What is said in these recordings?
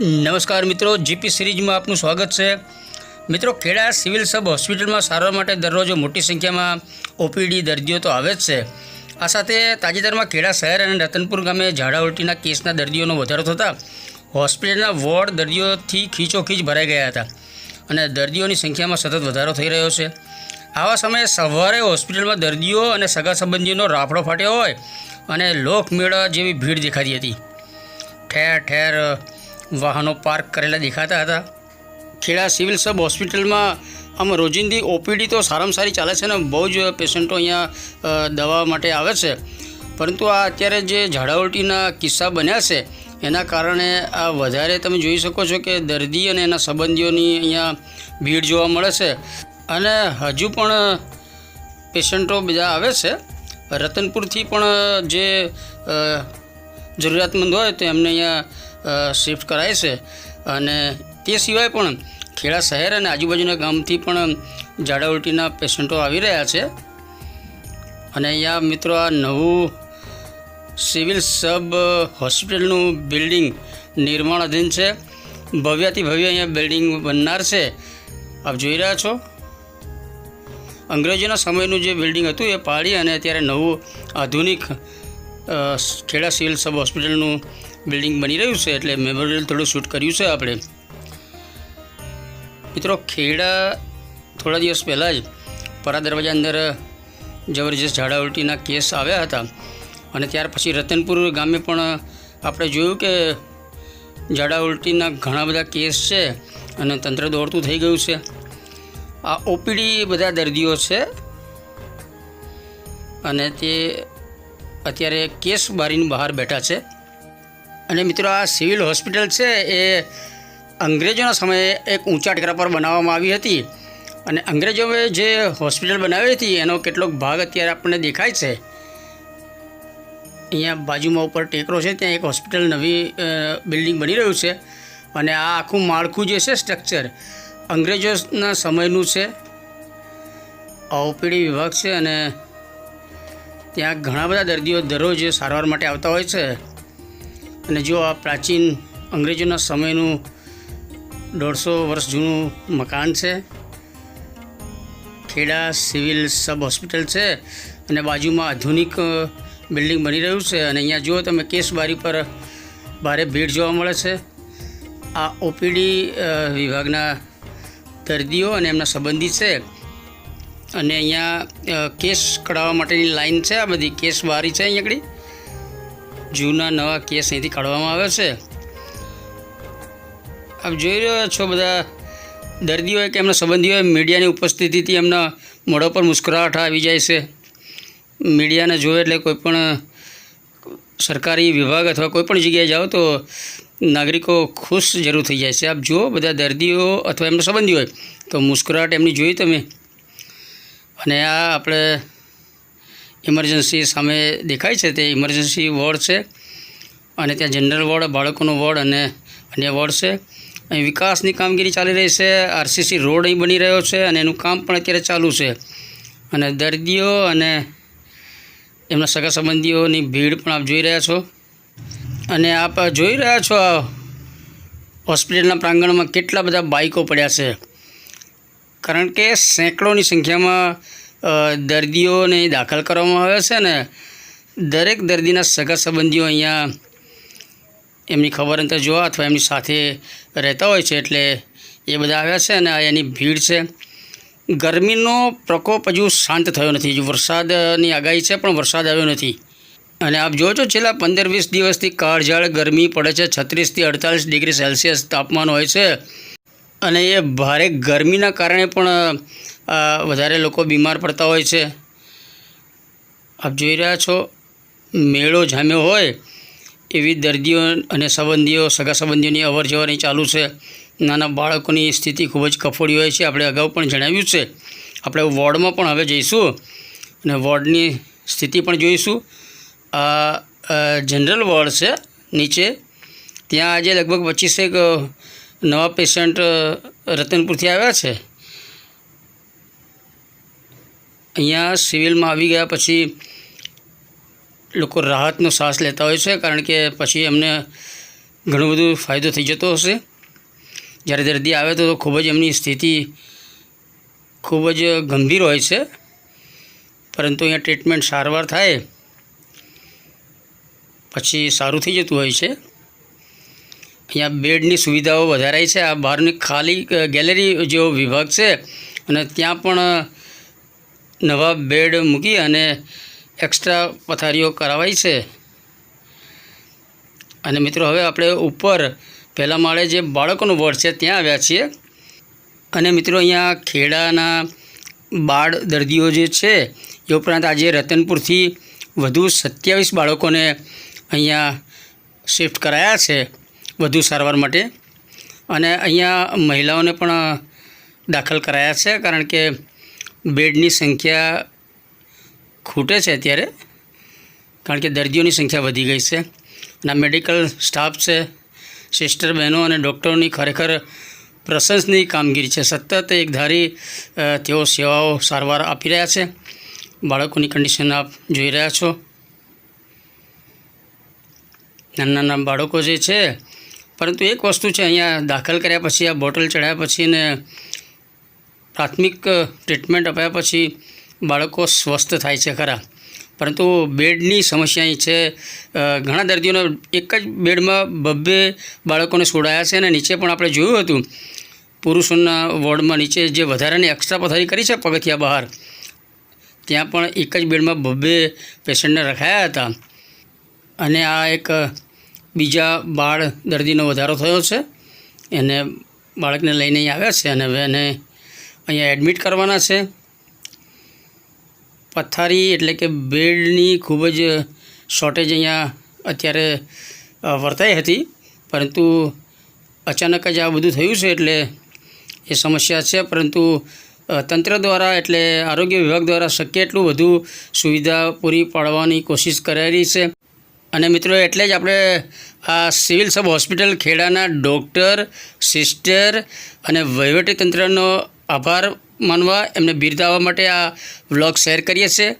નમસ્કાર મિત્રો, જીપી સિરીઝમાં આપનું સ્વાગત છે. મિત્રો, ખેડા સિવિલ સબ હોસ્પિટલમાં સારવાર માટે દરરોજ મોટી સંખ્યામાં ઓપીડી દર્દીઓ તો આવે જ છે. આ સાથે તાજેતરમાં ખેડા શહેર અને રતનપુર ગામે ઝાડા કેસના દર્દીઓનો વધારો થતાં હોસ્પિટલના વોર્ડ દર્દીઓથી ખીચોખીચ ભરાઈ ગયા હતા અને દર્દીઓની સંખ્યામાં સતત વધારો થઈ રહ્યો છે. આવા સમયે સવારે હોસ્પિટલમાં દર્દીઓ અને સગા સંબંધીઓનો રાફડો ફાટ્યો હોય અને લોકમેળા જેવી ભીડ દેખાતી હતી. ઠેર ઠેર વાહનો પાર્ક કરેલા દેખાતા હતા. ખેડા સિવિલ સબ હોસ્પિટલમાં આમ રોજિંદી ઓપીડી તો સારામાં સારી ચાલે છે ને, બહુ જ પેશન્ટો અહીંયા દવા માટે આવે છે. પરંતુ આ અત્યારે જે ઝાડાવટીના કિસ્સા બન્યા છે, એના કારણે આ વધારે તમે જોઈ શકો છો કે દર્દી અને એના સંબંધીઓની અહીંયા ભીડ જોવા મળે છે. અને હજુ પણ પેશન્ટો બધા આવે છે. રતનપુરથી પણ જે જરૂરિયાતમંદ હોય તો એમને અહીંયા શિફ્ટ કરાય છે. અને તે સિવાય પણ ખેડા શહેર અને આજુબાજુના ગામથી પણ ઝાડા ઉલટીના પેશન્ટો આવી રહ્યા છે. અને અહીંયા મિત્રો આ નવું સિવિલ સબ હોસ્પિટલનું બિલ્ડિંગ નિર્માણ અધીન છે. ભવ્યાથી ભવ્ય અહીંયા બિલ્ડિંગ બનનાર છે. આપ જોઈ રહ્યા છો. અંગ્રેજોના સમયનું જે બિલ્ડિંગ હતું એ પાડી અને અત્યારે નવું આધુનિક ખેડા સિવિલ સબ હોસ્પિટલનું બિલ્ડિંગ બની રહ્યું છે એટલે મેમોરિયલ થોડું શૂટ કર્યું છે આપણે. મિત્રો, ખેડા થોડા દિવસ પહેલાં જ પરા દરવાજા અંદર જબરજસ્ત ઝાડા ઉલટીના કેસ આવ્યા હતા. અને ત્યાર પછી રતનપુર ગામે પણ આપણે જોયું કે ઝાડા ઉલટીના ઘણા બધા કેસ છે અને તંત્ર દોડતું થઈ ગયું છે. આ ઓપીડી બધા દર્દીઓ છે. અને તે અત્યારે કેસ બારીની બહાર બેઠા છે. અને મિત્રો, આ સિવિલ હોસ્પિટલ છે, એ અંગ્રેજોના સમયે એક ઊંચા ટેકરા પર બનાવવામાં આવી હતી. અને અંગ્રેજોએ જે હોસ્પિટલ બનાવી હતી, એનો કેટલોક ભાગ અત્યારે આપણને દેખાય છે. અહીંયા બાજુમાં ઉપર ટેકરો છે, ત્યાં એક હોસ્પિટલ નવી બિલ્ડિંગ બની રહ્યું છે. અને આ આખું માળખું જે છે, સ્ટ્રક્ચર અંગ્રેજોના સમયનું છે. આ ઓપીડી વિભાગ છે અને ત્યાં ઘણા બધા દર્દીઓ દરરોજ સારવાર માટે આવતા હોય છે. અને જો આ પ્રાચીન અંગ્રેજોના સમયનું દોઢસો વર્ષ જૂનું મકાન છે, ખેડા સિવિલ સબ હોસ્પિટલ છે અને બાજુમાં આધુનિક બિલ્ડિંગ બની રહ્યું છે અને અહીંયા જુઓ તમે કેસ બારી પર ભારે ભીડ જોવા મળે છે. આ ઓપીડી વિભાગના દર્દીઓ અને એમના સંબંધી છે. અને અહીંયા કેસ કઢાવવા માટેની લાઈન છે આ બધી કેસ બારી છે અહીંયા આગળ. જૂના નવા કેસ અહીંથી કાઢવામાં આવે છે. આપ જોઈ રહ્યો છો બધા દર્દીઓએ કે એમના સંબંધીઓએ મીડિયાની ઉપસ્થિતિથી એમના મોઢા પર મુસ્કરાહટ આવી જાય છે. મીડિયાને જોવે એટલે કોઈ પણ સરકારી વિભાગ અથવા કોઈ પણ જગ્યાએ જાઓ તો નાગરિકો ખુશ જરૂર થઈ જાય છે. આપ જુઓ બધા દર્દીઓ અથવા એમના સંબંધી હોય તો મુસ્કરાહટ એમની જોઈ તમે? અને આ આપણે ઇમરજન્સી સામે દેખાય છે, તે ઇમરજન્સી વોર્ડ છે અને ત્યાં જનરલ વોર્ડ, બાળકોનો વોર્ડ અને અન્ય વોર્ડ છે. અહીં વિકાસની કામગીરી ચાલી રહી છે, આરસીસી રોડ અહીં બની રહ્યો છે અને એનું કામ પણ અત્યારે ચાલુ છે. અને દર્દીઓ અને એમના સગા સંબંધીઓની ભીડ પણ આપ જોઈ રહ્યા છો. અને આપ જોઈ રહ્યા છો, હોસ્પિટલના પ્રાંગણમાં કેટલા બધા બાઇકો પડ્યા છે. કારણ કે સેંકડોની સંખ્યામાં દર્દીઓને દાખલ કરવામાં આવ્યા છે ને, દરેક દર્દીના સગા સંબંધીઓ અહીંયા એમની ખબર અંતર જોવા અથવા એમની સાથે રહેતા હોય છે એટલે એ બધા આવ્યા છે અને એની ભીડ છે. ગરમીનો પ્રકોપ હજુ શાંત થયો નથી. હજુ વરસાદની આગાહી છે પણ વરસાદ આવ્યો નથી. અને આપ જો છેલ્લા પંદર વીસ દિવસથી કાળઝાળ ગરમી પડે છે. છત્રીસથી અડતાલીસ ડિગ્રી સેલ્સિયસ તાપમાન હોય છે. અને એ ભારે ગરમીના કારણે પણ વધારે લોકો બીમાર પડતા હોય છે. આપ જોઈ રહ્યા છો, મેળો જામ્યો હોય એવી દર્દીઓ અને સંબંધીઓ, સગા સંબંધીઓની અવર જવરની ચાલુ છે. નાના બાળકોની સ્થિતિ ખૂબ જ કફોડી હોય છે. આપણે અગાઉ પણ જણાવ્યું છે. આપણે વોર્ડમાં પણ હવે જઈશું અને વોર્ડની સ્થિતિ પણ જોઈશું. આ જનરલ વોર્ડ છે, નીચે. ત્યાં આજે લગભગ પચીસેક નવા પેશન્ટ રતનપુરથી આવ્યા છે. અહીંયા સિવિલમાં આવી ગયા પછી લોકો રાહતનો શ્વાસ લેતા હોય છે, કારણ કે પછી એમને ઘણું બધું ફાયદો થઈ જતો હશે. જ્યારે દર્દી આવે તો ખૂબ જ એમની સ્થિતિ ખૂબ જ ગંભીર હોય છે. પરંતુ અહીંયા ટ્રીટમેન્ટ સારવાર થાય, પછી સારું થઈ જતું હોય છે. અહીંયા બેડની સુવિધાઓ વધારાઈ છે. આ બહારની ખાલી ગેલેરી જેવો વિભાગ છે અને ત્યાં પણ નવા બેડ મૂકી અને એક્સ્ટ્રા પથારીઓ કરાવાઈ છે. અને મિત્રો, હવે આપણે ઉપર પહેલાં માળે જે બાળકોનું વોર્ડ છે ત્યાં આવ્યા છીએ. અને મિત્રો, અહીંયા ખેડાના બાળ દર્દીઓ જે છે, એ ઉપરાંત આજે રતનપુરથી વધુ સત્યાવીસ બાળકોને અહીંયા શિફ્ટ કરાયા છે, વધુ સારવાર માટે. અને અહીંયા મહિલાઓને પણ દાખલ કરાયા છે, કારણ કે બેડની સંખ્યા ખૂટે છે અત્યારે, કારણ કે દર્દીઓની સંખ્યા વધી ગઈ છે. અને મેડિકલ સ્ટાફ છે, સિસ્ટર બહેનો અને ડૉક્ટરોની ખરેખર પ્રશંસનીય કામગીરી છે. સતત એક ધારી તેઓ સેવાઓ સારવાર આપી રહ્યા છે. બાળકોની કન્ડિશન આપ જોઈ રહ્યા છો. નાના નાના બાળકો જે છે, પરંતુ એક વસ્તુ છે અહીંયા દાખલ કર્યા પછી, આ બોટલ ચડાવ્યા પછી ને પ્રાથમિક ટ્રીટમેન્ટ અપાયા પછી બાળકો સ્વસ્થ થાય છે ખરા. પરંતુ બેડની સમસ્યા અહીં છે ઘણા દર્દીઓને એક જ બેડમાં બબ્બે બાળકોને છોડાયા છે અને નીચે પણ આપણે જોયું હતું, પુરુષોના વોર્ડમાં નીચે જે વધારાની એક્સ્ટ્રા પથારી કરી છે પગથિયા બહાર, ત્યાં પણ એક જ બેડમાં બબ્બે પેશન્ટને રખાયા હતા. અને આ એક બીજા બાળ દર્દીનો વધારો થયો છે, એને બાળકને લઈને આવ્યા છે અને હવે એને અહીંયા એડમિટ કરવાના છે. પથારી એટલે કે બેડની ખૂબ જ શોર્ટેજ અહીંયા અત્યારે વર્તાઈ હતી. પરંતુ અચાનક જ આ બધું થયું છે એટલે એ સમસ્યા છે. પરંતુ તંત્ર દ્વારા એટલે આરોગ્ય વિભાગ દ્વારા શક્ય એટલું વધુ સુવિધા પૂરી પાડવાની કોશિશ કરાયેલી છે. અને મિત્રો, એટલે જ આપણે આ સિવિલ સબ હોસ્પિટલ ખેડાના ડૉક્ટર, સિસ્ટર અને વહીવટી તંત્રનો આભાર માનવા. એમને બિરદાવવા માટે આ વ્લોગ શેર કરીએ છીએ.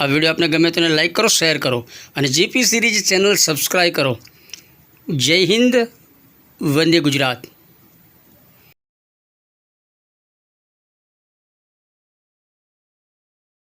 આ વીડિયો આપને ગમે તો એને લાઈક કરો શેર કરો અને જીપી સિરીઝ ચેનલ સબસ્ક્રાઈબ કરો. જય હિન્દ, વંદે ગુજરાત.